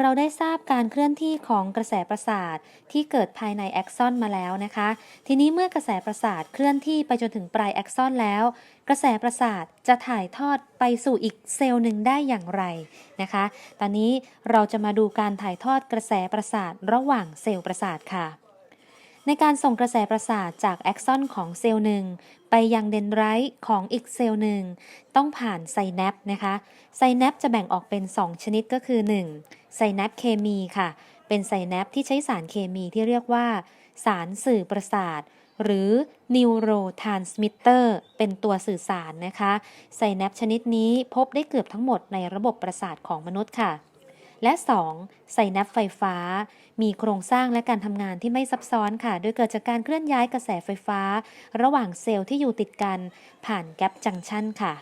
เราได้ทราบการเคลื่อนที่ของกระแสประสาทที่เกิดภายในแอ็กซอนมาแล้วนะคะ ทีนี้เมื่อกระแสประสาทเคลื่อนที่ไปจนถึงปลายแอ็กซอนแล้ว กระแสประสาทจะถ่ายทอดไปสู่อีกเซลล์หนึ่งได้อย่างไรนะคะ ตอนนี้เราจะมาดูการถ่ายทอดกระแสประสาทระหว่างเซลล์ประสาทค่ะ ในการส่งกระแสประสาทจากแอ็กซอนของเซลล์หนึ่งไปยังเดนไรต์ของอีกเซลล์หนึ่งต้องผ่านไซแนปนะคะไซแนปจะแบ่งออกเป็น 2 ชนิดก็คือ 1. ไซแนปเคมีค่ะ เป็นไซแนปที่ใช้สารเคมีที่เรียกว่า สารสื่อประสาทหรือ neurotransmitter เป็นตัวสื่อสารนะคะ ไซแนปชนิดนี้พบได้เกือบทั้งหมดในระบบประสาทของมนุษย์ค่ะ และ 2. ไซแนปไฟฟ้า มีโครงสร้างและการทำงานที่ไม่ซับซ้อนค่ะ โดยเกิดจากการเคลื่อนย้ายกระแสไฟฟ้า ระหว่างเซลล์ที่อยู่ติดกันผ่านแกปจังชันค่ะ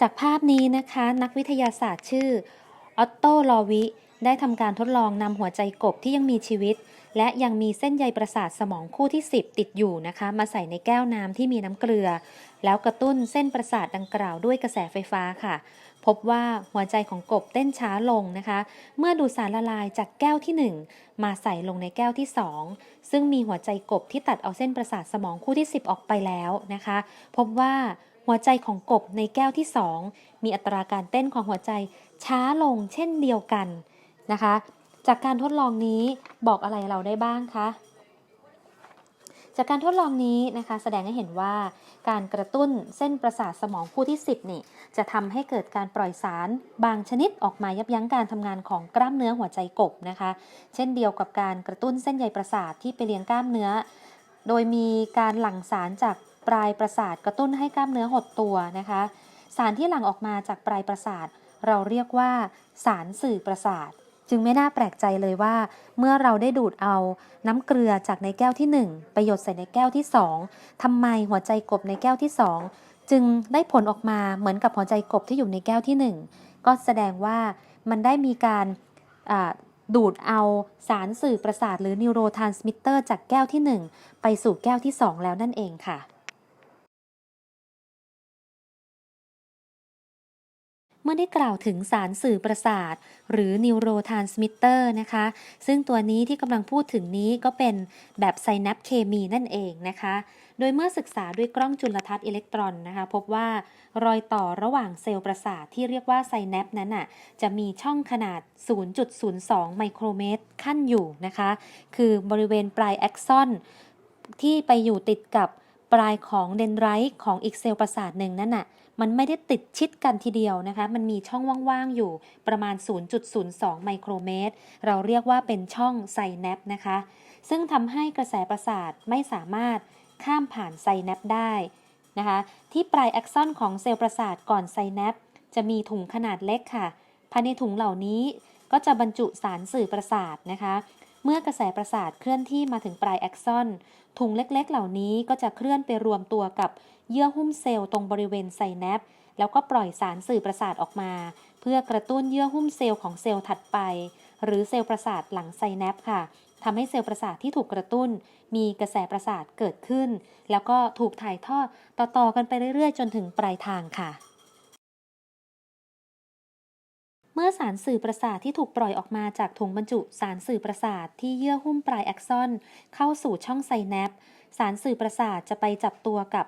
จากภาพนี้นะคะ นักวิทยาศาสตร์ชื่อออตโตลอวิ ได้ทำการทดลองนำหัวใจกบที่ยังมีชีวิต และยังมีเส้นใยประสาทสมองคู่ที่ 10 ติดอยู่นะคะ มาใส่ในแก้วน้ำที่มีน้ำเกลือ แล้วกระตุ้นเส้นประสาทดังกล่าวด้วยกระแสไฟฟ้าค่ะ พบว่าหัวใจของกบเต้นช้าลงนะคะ เมื่อดูดสารละลายจากแก้วที่ 1 มาใส่ลงในแก้วที่ 2 ซึ่งมีหัวใจกบที่ตัดเอาเส้นประสาทสมองคู่ที่ 10 ออกไปแล้วนะคะ พบว่าหัวใจของกบในแก้วที่ 2 มีอัตราการเต้นของหัวใจช้าลงเช่นเดียวกันนะคะ จากการทดลองนี้บอกอะไรเราได้บ้างคะ จากการทดลองนี้นะคะ แสดงให้เห็นว่าการกระตุ้นเส้นประสาทสมองคู่ที่ 10 นี่ จะทำให้เกิดการปล่อยสารบางชนิดออกมายับยั้งการทำงานของกล้ามเนื้อหัวใจกบนะคะ เช่นเดียวกับการกระตุ้นเส้นใยประสาทที่ไปเลี้ยงกล้ามเนื้อ โดยมีการหลั่งสารจากปลายประสาทกระตุ้นให้กล้ามเนื้อหดตัวนะคะ สารที่หลั่งออกมาจากปลายประสาท เราเรียกว่า สารสื่อประสาท จึงไม่น่าแปลกใจเลยว่า เมื่อเราได้ดูดเอาน้ำเกลือจากในแก้วที่ 1 ไปหยดใส่ในแก้วที่ 2ทำไมหัวใจกบในแก้วที่ 2 จึงได้ผลออกมาเหมือนกับหัวใจกบที่อยู่ในแก้วที่ 1 ก็แสดงว่ามันได้มีการดูดเอาสารสื่อประสาทหรือนิวโรทรานสมิเตอร์จากแก้วที่ 1 ไปสู่แก้วที่ 2 แล้วนั่นเองค่ะ มื่อได้กล่าวถึงสารสื่อประสาท หรือ neurotransmitter นะคะ ซึ่งตัวนี้ที่กำลังพูดถึงนี้ก็เป็นแบบไซนัปเคมีนั่นเองนะคะ โดยเมื่อศึกษาด้วยกล้องจุลทรรศน์อิเล็กตรอนนะคะ พบว่ารอยต่อระหว่างเซลล์ประสาทที่เรียกว่าไซแนปนั้นน่ะจะมีช่องขนาด 0.02 ไมโครเมตรขั้นอยู่นะคะ คือบริเวณปลายแอ็กซอนที่ไปอยู่ติดกับปลายของเดนไรต์ของอีกเซลล์ประสาทหนึ่งนั่นน่ะ มันไม่ได้ติดชิดกันทีเดียวนะคะ มันมีช่องว่างๆอยู่ประมาณ 0.02 ไมโครเมตร เราเรียกว่าเป็นช่องไซแนปนะคะ ซึ่งทำให้กระแสประสาทไม่สามารถข้ามผ่านไซแนปได้นะคะที่ปลายแอ็กซอนของเซลล์ประสาทก่อนไซแนปจะมีถุงขนาดเล็กค่ะ ภายในถุงเหล่านี้ก็จะบรรจุสารสื่อประสาทนะคะ เมื่อกระแสประสาทเคลื่อนที่มาถึงปลายแอ็กซอน ถุงเล็กๆ เหล่านี้ก็จะเคลื่อนไปรวมตัวกับเยื่อหุ้มเซลล์ตรงบริเวณไซแนปแล้วก็ปล่อยสารสื่อประสาทออกมา เพื่อกระตุ้นเยื่อหุ้มเซลล์ของเซลล์ถัดไป หรือเซลล์ประสาทหลังไซแนปค่ะทำให้เซลล์ประสาทที่ถูกกระตุ้น มีกระแสประสาทเกิดขึ้น แล้วก็ถูกถ่ายทอดต่อๆกันไปเรื่อยๆ จนถึงปลายทางค่ะ เมื่อสารสื่อประสาทที่ถูกปล่อยออกมาจากถุงบรรจุสารสื่อประสาทที่เยื่อหุ้มปลายแอ็กซอน เข้าสู่ช่องไซแนปสารสื่อประสาทจะไปจับตัวกับ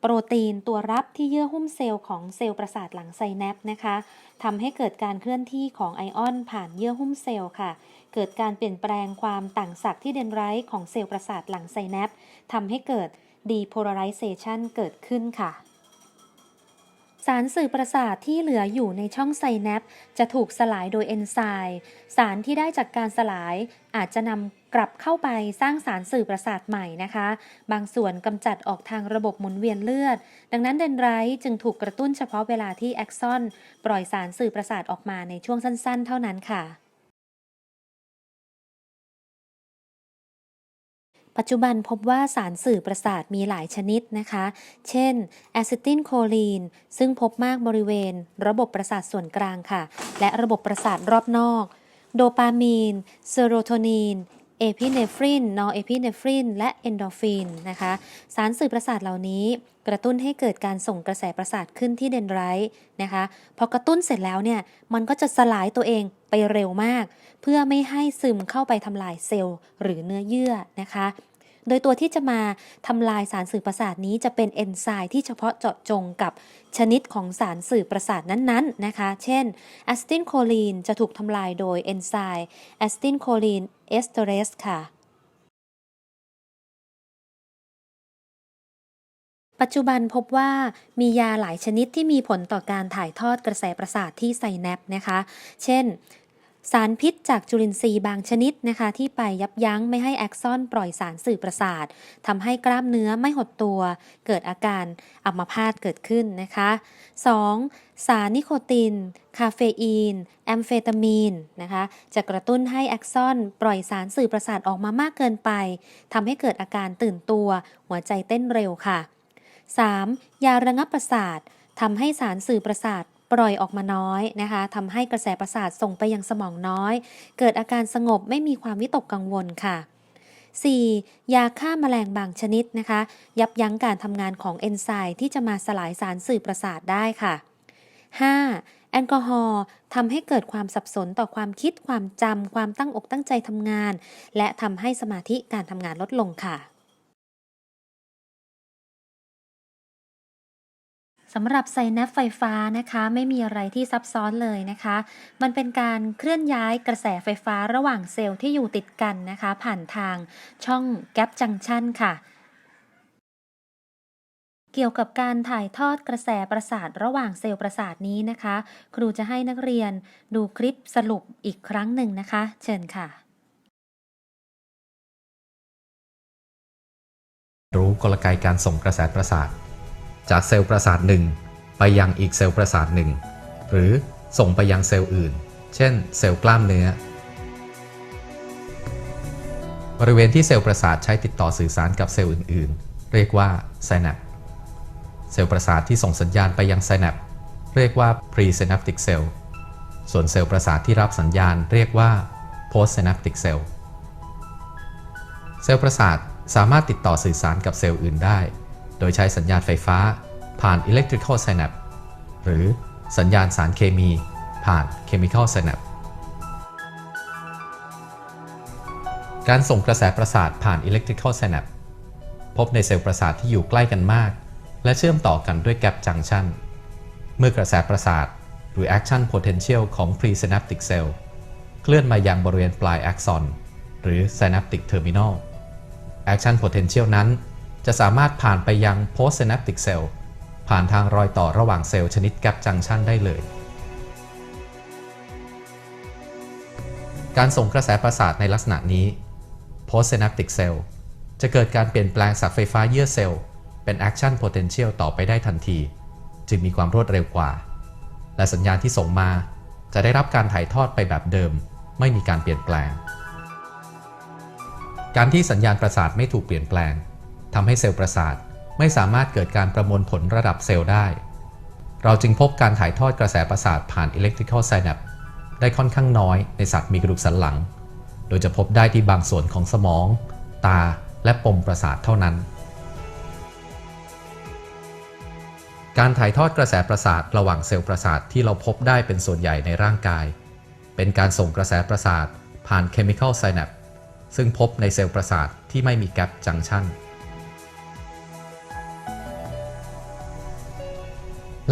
โปรตีนตัวรับที่เยื่อหุ้มเซลล์ของเซลล์ประสาทหลังไซแนปนะคะทำให้เกิดการเคลื่อนที่ของไอออนผ่านเยื่อหุ้มเซลล์ค่ะ เกิดการเปลี่ยนแปลงความต่างศักย์ที่เดนไรต์ของเซลล์ประสาทหลังไซแนปทำให้เกิด depolarization เกิดขึ้นค่ะ สารสื่อประสาทที่เหลืออยู่ในช่องไซแนปจะถูกสลายโดยเอนไซม์สารที่ได้จากการสลายอาจจะนำกลับเข้าไปสร้างสารสื่อประสาทใหม่นะคะ บางส่วนกำจัดออกทางระบบหมุนเวียนเลือด ดังนั้นเดนไรต์จึงถูกกระตุ้นเฉพาะเวลาที่แอ็กซอน ปล่อยสารสื่อประสาทออกมาในช่วงสั้น ๆ เท่านั้นค่ะ ปัจจุบันพบว่าสารสื่อประสาทมีหลายชนิดนะคะ เช่นแอซิติลโคลีน ซึ่งพบมากบริเวณ ระบบประสาทส่วนกลางค่ะ และระบบประสาทรอบนอก โดปามีน เซโรโทนิน เอพิเนฟริน นอเอพิเนฟริน และเอนโดฟินนะคะ สารสื่อประสาทเหล่านี้กระตุ้นให้เกิดการส่งกระแสประสาทขึ้นที่เดนไรต์นะคะ พอกระตุ้นเสร็จแล้วเนี่ย มันก็จะสลายตัวเองไปเร็วมาก เพื่อไม่ให้ซึมเข้าไปทำลายเซลล์หรือเนื้อเยื่อนะคะ โดยตัวที่จะมาทำลายสารสื่อประสาทนี้จะเป็นเอนไซม์ที่เฉพาะเจาะจงกับชนิดของสารสื่อประสาทนั้นๆนะคะ เช่นแอสตินโคลีนจะถูกทำลายโดยเอนไซม์แอสตินโคลีนเอสเตอเรสค่ะปัจจุบันพบว่ามียาหลายชนิดที่มีผลต่อการถ่ายทอดกระแสประสาทที่ไซแนปนะคะ เช่นารพิษจากจุลินทรีย์บางชนิดนะคะที่ไปยับยั้งไม่ให้แอคซอนปล่อยสารสื่อประสาททำให้กล้ามเนื้อไม่หดตัว เกิดอาการอัมพาตเกิดขึ้นนะคะ 2. สารนิโคติน คาเฟอีน แอมเฟตามีนนะคะจะกระตุ้นให้แอคซอนปล่อยสารสื่อประสาทออกมามากเกินไปทำให้เกิดอาการตื่นตัว หัวใจเต้นเร็วค่ะ 3. ยาระงับประสาททำให้สารสื่อประสาท ปล่อยออกมาน้อยนะคะทำให้กระแสประสาทส่งไปยังสมองน้อย เกิดอาการสงบไม่มีความวิตกกังวลค่ะ 4. ยาฆ่าแมลงบางชนิดนะคะ ยับยั้งการทำงานของเอนไซม์ที่จะมาสลายสารสื่อประสาทได้ค่ะ 5. แอลกอฮอล์ทำให้เกิดความสับสนต่อความคิดความจำความตั้งอกตั้งใจทำงาน และทำให้สมาธิการทำงานลดลงค่ะ สำหรับไซแนปไฟฟ้านะคะไม่มีอะไรที่ซับซ้อนเลยนะคะ มันเป็นการเคลื่อนย้ายกระแสไฟฟ้าระหว่างเซลล์ที่อยู่ติดกันนะคะ ผ่านทางช่องแกปจังชันค่ะ เกี่ยวกับการถ่ายทอดกระแสประสาทระหว่างเซลล์ประสาทนี้นะคะ ครูจะให้นักเรียนดูคลิปสรุปอีกครั้งหนึ่งนะคะ เชิญค่ะ รู้กลไกการส่งกระแสประสาท จากเซลล์ประสาทหนึ่งไปยังอีกเซลล์ประสาทหนึ่งหรือส่งไปยังเซลล์อื่น เช่น เซลล์กล้ามเนื้อ บริเวณที่เซลล์ประสาทใช้ติดต่อสื่อสารกับเซลล์อื่น ๆ เรียกว่าไซแนปเซลล์ประสาทที่ส่งสัญญาณไปยังไซแนปเรียกว่า presynaptic cell ส่วนเซลล์ประสาทที่รับสัญญาณเรียกว่า postsynaptic cell เซลล์ประสาทสามารถติดต่อสื่อสารกับเซลล์อื่นได้ โดยใช้สัญญาณไฟฟ้า ผ่าน electrical synapse หรือสัญญาณสารเคมี ผ่าน chemical synapse การส่งกระแสประสาทผ่าน electrical synapse พบในเซลล์ประสาทที่อยู่ใกล้กันมาก และเชื่อมต่อกันด้วย gap junction เมื่อกระแสประสาทหรือ action potential ของ presynaptic cell เคลื่อนมายังบริเวณปลาย axon หรือ synaptic terminal action potential นั้น จะสามารถผ่านไปยัง postsynaptic cell ผ่านทางรอยต่อระหว่างเซลล์ชนิด gap junction ได้เลย การส่งกระแสประสาทในลักษณะนี้ postsynaptic cell จะเกิดการเปลี่ยนแปลงจากไฟฟ้าเยื่อเซลล์เป็น action potential ต่อไปได้ทันที จึงมีความรวดเร็วกว่า และสัญญาณที่ส่งมาจะได้รับการถ่ายทอดไปแบบเดิม ไม่มีการเปลี่ยนแปลง การที่สัญญาณประสาทไม่ถูกเปลี่ยนแปลง ทำให้เซลล์ประสาทไม่สามารถเกิดการประมวลผลระดับเซลล์ได้ เราจึงพบการถ่ายทอดกระแสประสาทผ่าน electrical synapse ได้ค่อนข้างน้อยในสัตว์มีกระดูกสันหลัง โดยจะพบได้ที่บางส่วนของสมอง ตา และปมประสาทเท่านั้น การถ่ายทอดกระแสประสาทระหว่างเซลล์ประสาทที่เราพบได้เป็นส่วนใหญ่ในร่างกาย เป็นการส่งกระแสประสาทผ่าน chemical synapse ซึ่งพบในเซลล์ประสาทที่ไม่มี gap junction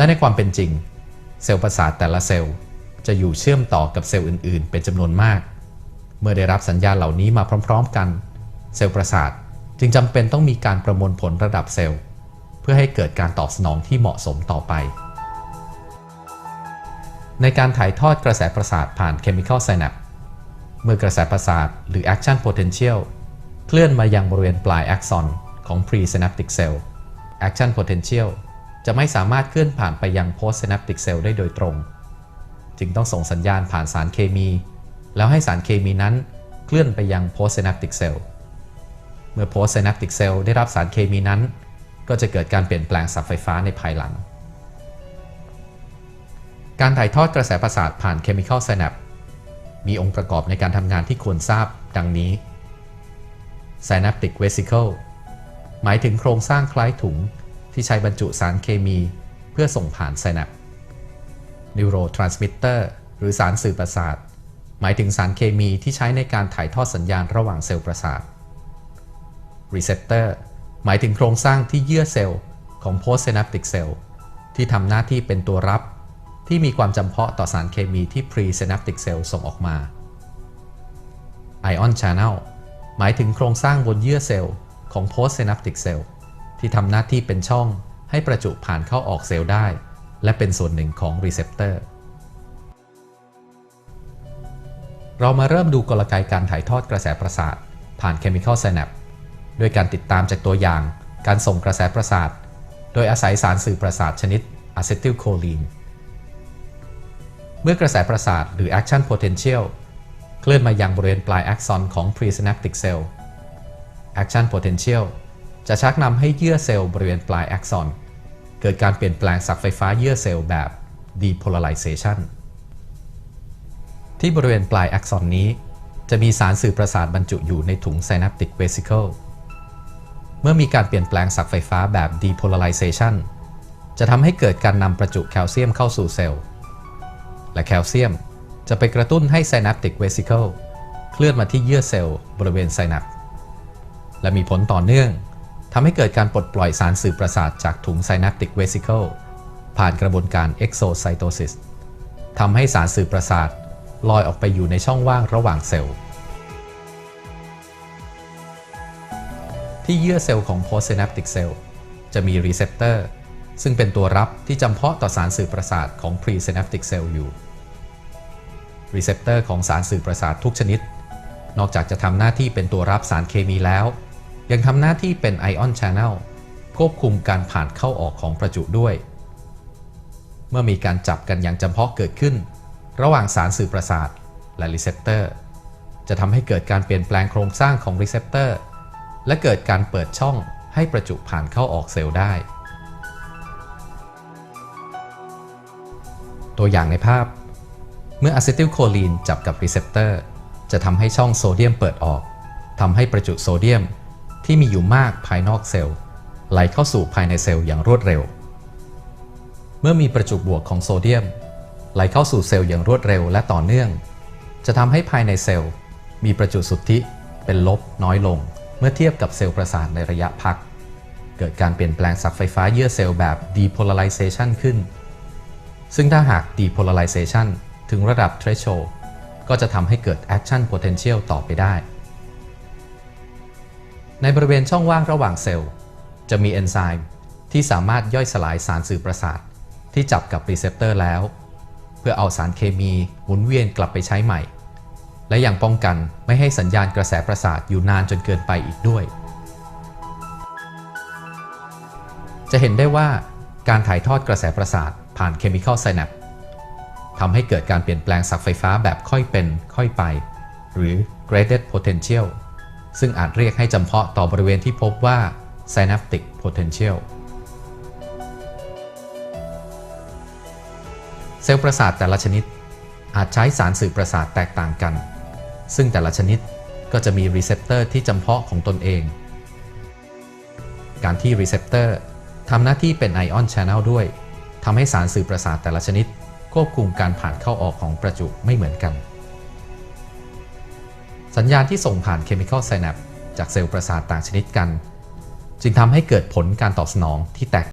และในความเป็นจริง เซลล์ประสาทแต่ละเซลล์ จะอยู่เชื่อมต่อกับเซลล์อื่น ๆ เป็นจำนวนมาก เมื่อได้รับสัญญาณเหล่านี้มาพร้อม ๆ กัน เซลล์ประสาทจึงจำเป็นต้องมีการประมวลผลระดับเซลล์ เพื่อให้เกิดการตอบสนองที่เหมาะสมต่อไป ในการถ่ายทอดกระแสประสาทผ่าน chemical synapse เมื่อกระแสประสาทหรือ action potential เคลื่อนมายังบริเวณปลาย axon ของ presynaptic cell action potential จะไม่สามารถเคลื่อนผ่านไปยัง postsynaptic cell ได้โดยตรง จึงต้องส่งสัญญาณผ่านสารเคมี แล้วให้สารเคมีนั้นเคลื่อนไปยัง postsynaptic cell เมื่อ postsynaptic cell ได้รับสารเคมีนั้น ก็จะเกิดการเปลี่ยนแปลงสับไฟฟ้าในภายหลัง การถ่ายทอดกระแสประสาทผ่าน chemical synapse มีองค์ประกอบในการทำงานที่ควรทราบดังนี้ synaptic vesicle หมายถึงโครงสร้างคล้ายถุง ที่ใช้บรรจุสารเคมีเพื่อส่งผ่านไซแนัป neurotransmitter หรือสารสื่อประสาท หมายถึงสารเคมีที่ใช้ในการถ่ายทอดสัญญาณระหว่างเซลล์ประสาท receptor หมายถึงโครงสร้างที่เยื่อเซลล์ของ postsynaptic cell ที่ทำหน้าที่เป็นตัวรับ ที่มีความจำเพาะต่อสารเคมีที่ presynaptic cell ส่งออกมา ion channel หมายถึงโครงสร้างบนเยื่อเซลล์ของ postsynaptic cell ที่ทำหน้าที่เป็นช่องให้ประจุผ่านเข้าออกเซลล์ได้ และเป็นส่วนหนึ่งของ receptor เรามาเริ่มดูกลไกการถ่ายทอดกระแสประสาท ผ่าน chemical synapse ด้วยการติดตามจากตัวอย่างการส่งกระแสประสาท โดยอาศัยสารสื่อประสาทชนิดอะเซทิลโคลีนเมื่อกระแสประสาทหรือ action potential เคลื่อนมายังบริเวณปลาย axon ของ presynaptic cell action potential จะชักนำให้เยื่อเซลล์บริเวณปลาย axon เกิดการเปลี่ยนแปลงศักไฟฟ้าเยื่อเซลล์แบบ depolarization ที่บริเวณปลาย axon นี้ จะมีสารสื่อประสาทบรรจุอยู่ในถุง synaptic vesicle เมื่อมีการเปลี่ยนแปลงศักไฟฟ้าแบบ depolarization จะทำให้เกิดการนำประจุแคลเซียมเข้าสู่เซลล์ และแคลเซียมจะไปกระตุ้นให้ synaptic vesicle เคลื่อนมาที่เยื่อเซลล์บริเวณไซนัปและมีผลต่อเนื่อง ทำให้เกิดการปลดปล่อยสารสื่อประสาทจากถุง synaptic vesicle ผ่านกระบวนการ exocytosis ทำให้สารสื่อประสาทลอยออกไปอยู่ในช่องว่างระหว่างเซลล์ ที่เยื่อเซลล์ของ postsynaptic cell จะมี receptor ซึ่งเป็นตัวรับที่จำเพาะต่อสารสื่อประสาทของ presynaptic cell อยู่ receptor ของสารสื่อประสาททุกชนิด นอกจากจะทำหน้าที่เป็นตัวรับสารเคมีแล้ว ยังทำหน้าที่เป็น ion channel ควบคุมการผ่านเข้าออกของประจุด้วย เมื่อมีการจับกันอย่างจำเพาะเกิดขึ้น ระหว่างสารสื่อประสาทและ receptor จะทำให้เกิดการเปลี่ยนแปลงโครงสร้างของ receptor และเกิดการเปิดช่องให้ประจุผ่านเข้าออกเซลล์ได้ ตัวอย่างในภาพ เมื่ออะซิติลโคลีนจับกับรีเซปเตอร์จะทำให้ช่องโซเดียมเปิดออกทำให้ประจุโซเดียม ที่มีอยู่มากภายนอกเซลล์ ไหลเข้าสู่ภายในเซลล์อย่างรวดเร็ว เมื่อมีประจุบวกของโซเดียม ไหลเข้าสู่เซลล์อย่างรวดเร็วและต่อเนื่อง จะทำให้ภายในเซลล์ มีประจุสุทธิเป็นลบน้อยลง เมื่อเทียบกับเซลล์ประสาทในระยะพัก เกิดการเปลี่ยนแปลงศักไฟฟ้าเยื่อเซลล์แบบ depolarization ขึ้น ซึ่งถ้าหาก depolarization ถึงระดับ threshold ก็จะทำให้เกิด action potential ต่อไปได้ ในบริเวณช่องว่างระหว่างเซลล์ จะมีเอนไซม์ที่สามารถย่อยสลายสารสื่อประสาท ที่จับกับรีเซพเตอร์แล้ว เพื่อเอาสารเคมีหมุนเวียนกลับไปใช้ใหม่ และยังป้องกันไม่ให้สัญญาณกระแสประสาทอยู่นานจนเกินไปอีกด้วย จะเห็นได้ว่าการถ่ายทอดกระแสประสาทผ่าน Chemical Synapse ทำให้เกิดการเปลี่ยนแปลงศักไฟฟ้าแบบค่อยเป็นค่อยไป หรือ graded potential ซึ่งอาจเรียกให้จำเพาะต่อบริเวณที่พบว่า synaptic potential เซลล์ประสาทแต่ละชนิด อาจใช้สารสื่อประสาทแตกต่างกัน ซึ่งแต่ละชนิดก็จะมีรีเซพเตอร์ที่จำเพาะของตนเอง การที่รีเซพเตอร์ทำหน้าที่เป็นไอออน Channel ด้วยทำให้สารสื่อประสาทแต่ละชนิด ควบคุมการผ่านเข้าออกของประจุไม่เหมือนกัน สัญญาณที่ส่งผ่านเคมีคอลไซแนปจากเซลล์ประสาทต่างชนิดกัน จึงทำให้เกิดผลการตอบสนองที่แตก